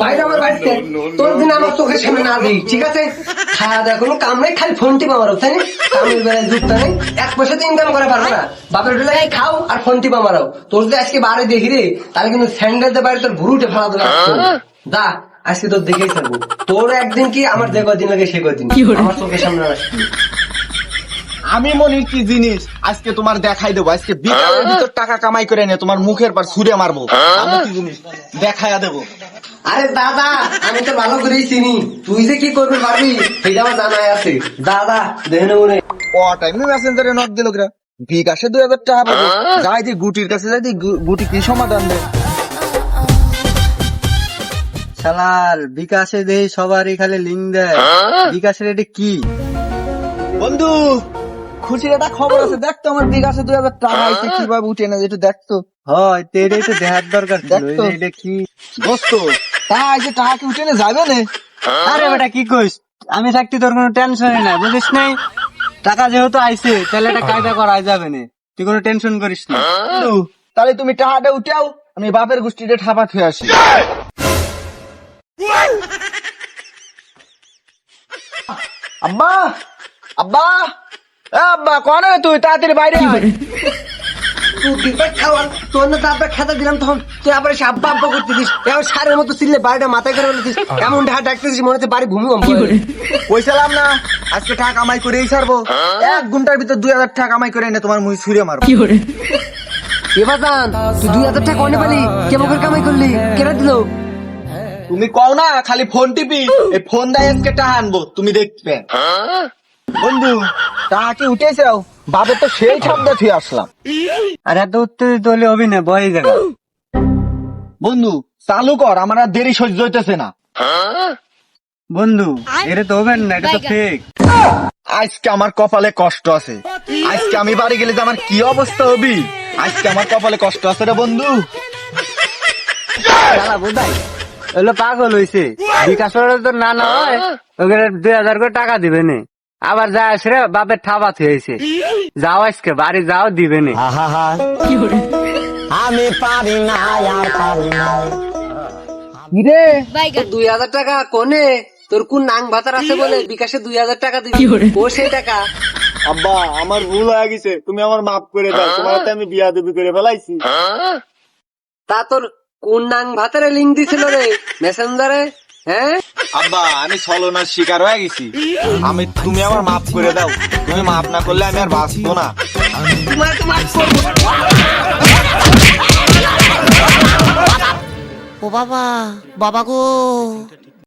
বাইরে আমার বাড়িতে। তোর দিন আমার চোখের সামনে না দিই ঠিক আছে? খাওয়া দাওয়া কোনো কাম নাই খালি ফোন টিপা মারো তাই না কামের বেলায় যুক্ত নেই এক পয়সা তো ইনকাম করে পারব না। বাপের বেলায় খাও আর ফোন টিপা মারাও তোর যদি আজকে বাড়ি দেখি রে তাহলে কিন্তু স্যান্ডেল দিয়ে বাড়ি তোর ভুরুটে ফেলা দেবে দা আজকে তোর দেখেই থাকব। তোর একদিন কি আমার যে কদিন লাগে সে কদিন আমার চোখের সামনে আসবি আমি মনির কি জিনিস? আজকে তোমার দেখাই দেবো। আজকে বিকালের ভিতর টাকা কামাই করে নিয়ে তোমার মুখের পর ছুড়ে মারবো। আমি কি জিনিস? দেখাইয়া দেবো। আরে দাদা আমি তো ভালো করেই চিনি। তুই যে কি করবি পারবি সেটা আমার জানাই আছে। দাদা দেখে রে ও টাইমে মেসেঞ্জারে নক দিল গ্রা বিকাশে দুই হাজার টাকা পাবো। যাই দি গুটির কাছে যাই দি গুটি কি সমাধান দেয় শালার বিকাশে দেই সবারই খালি লিঙ্ক দেয়। বিকাশের এটা কি? বন্ধু খুশির একটা খবর আছে। দেখ তো আমার দুই হাজার টাকা আইছে কীভাবে উঠে না একটু দেখ তো। হয় তো এটাই তো দেখার দরকার ছিল দেখ তো। এটা কি দোস্ত টাকা আইছে টাকা কি উঠে না যাবে না? আরে বেটা কি কইস? আমি থাকতে তোর কোনো টেনশনই নাই বুঝিস নাই? টাকা যেহেতু আইছে তাহলে এটা কায়দা করা যাবে না। তুই কোনো টেনশন করিস না। তাহলে তুমি টাকাটা উঠাও আমি বাপের গোষ্ঠীটা ঠাপা খেয়ে আসি। আব্বা! আব্বা! আব্বা কনে তুই? তাড়াতাড়ি বাইরে আয়। তুই দিবে খাওয়ার তোর না তারপরে খেতে দিলাম তখন। তুই আবার এসে আব্বা আব্বা করতেছিস। এমন সারের মতো চিল্লে বাড়িটা মাথায় করে বলেছিস এমন ঢাকা ডাকতেছিস মনে হচ্ছে বাড়ি ভূমিকম্প হবে। না আজকে টাকা কামাই করেই ছাড়বো। এক ঘণ্টার ভিতর দুই হাজার টাকা কামাই করে এনে তোমার মুই ছুঁড়ে মারবো। এবার দান তুই দুই হাজার টাকা অনে পালি? কেমন করে কামাই করলি? কেনা দিল? তুমি কও না খালি ফোন টিপি। এই ফোন দেয় আজকে টাকা আনব তুমি দেখবে। বন্ধু টাকা কি উঠেছাও বাপের তো সেই ছাপটা থুয়ে আসলাম। আর এত উত্তেজিত হলে হবি না বয় জায়গা বন্ধু চালু কর আমার আর দেরি সহ্য হইতেছে না। বন্ধু এটা তো হবে না এটা তো ফেক আজকে আমার কপালে কষ্ট আছে। আজকে আমি বাড়ি গেলে যে আমার কি অবস্থা হবি? আজকে আমার কপালে কষ্ট আছে রে বন্ধু। পাগল হইছে। বিকাশ তো না না হয় ওখানে দুই হাজার করে টাকা দিবে নে। আবার যা আসে রে বাপের ঠাবা হয়েছে। যাও আজকে বাড়ি যাও দিবে নে। রে তোর দুই হাজার টাকা কোনে? তোর কোন নাং ভাতার আছে বলে বিকাশে দুই হাজার টাকা দিবি? ও সেই টাকা। আব্বা আমার ভুল হয়ে গেছে। তুমি আমার মাফ করে দাও। তোমার আমি বিয়া দেবি করে ফেলাইছি। তা তোর কোন নাং ভাতারে লিঙ্ক দিছিল রে? মেসেঞ্জারে হ্যাঁ? আব্বা, আমি ছলনার শিকার হয়ে গেছি। আমি, তুমি আমার মাফ করে দাও। তুমি মাফ না করলে আমি আর বাঁচবো না। ও বাবা বাবা গো।